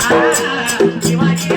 Shivaji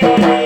Thank you.